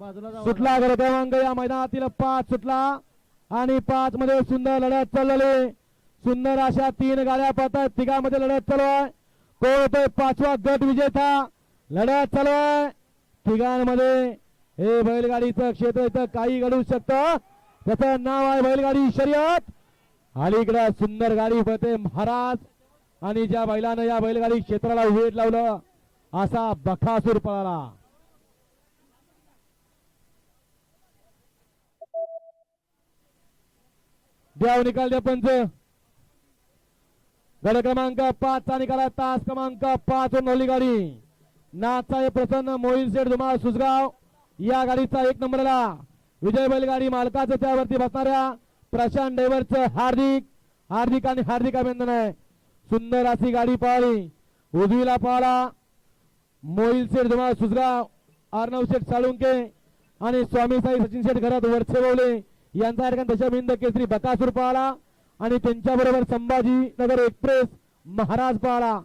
सुटला गड क्रमांक या मैदानातील पाच सुटला. आणि पाच मध्ये सुंदर लढत चाललेली सुंदर अशा तीन गाड्या पळतात तिघामध्ये लढत चालू आहे. कोण होतोय पाचवा गट विजेता? लढत चालू आहे. तिघांमध्ये हे बैलगाडीचं क्षेत्र इथं काही घडू शकतं. त्याचं नाव आहे बैलगाडी शर्यत. अलीकडे सुंदर गाडी पळते महाराज. आणि ज्या बैलानं या बैलगाडी क्षेत्राला वेध लावलं असा बखासूर पळाला. द्याव निकाल द्या पंच. गड क्रमांक पाच चा निकाल तास क्रमांक पाच वर नवली गाडी. हे प्रसन्न मोहिल शेठ धुमाळ सुसगाव या गाडीचा एक नंबरला विजय बैलगाडी मालकाचं त्यावरती बसणाऱ्या प्रशांत ड्रायव्हरचं हार्दिक. हार्दिक आणि हार्दिक अभिनंदन आहे. सुंदर अशी गाडी पळाली उजवीला पळाला मोहिल शेठ धुमाळ सुसगाव अर्णव शेठ साळुंके आणि स्वामी साई सचिन शेठ घरात वरचे बोवले यांचा ठिकाण दशमिंद केसरी बकासूर पळाला आणि त्यांच्याबरोबर संभाजीनगर एक्सप्रेस महाराज पळाला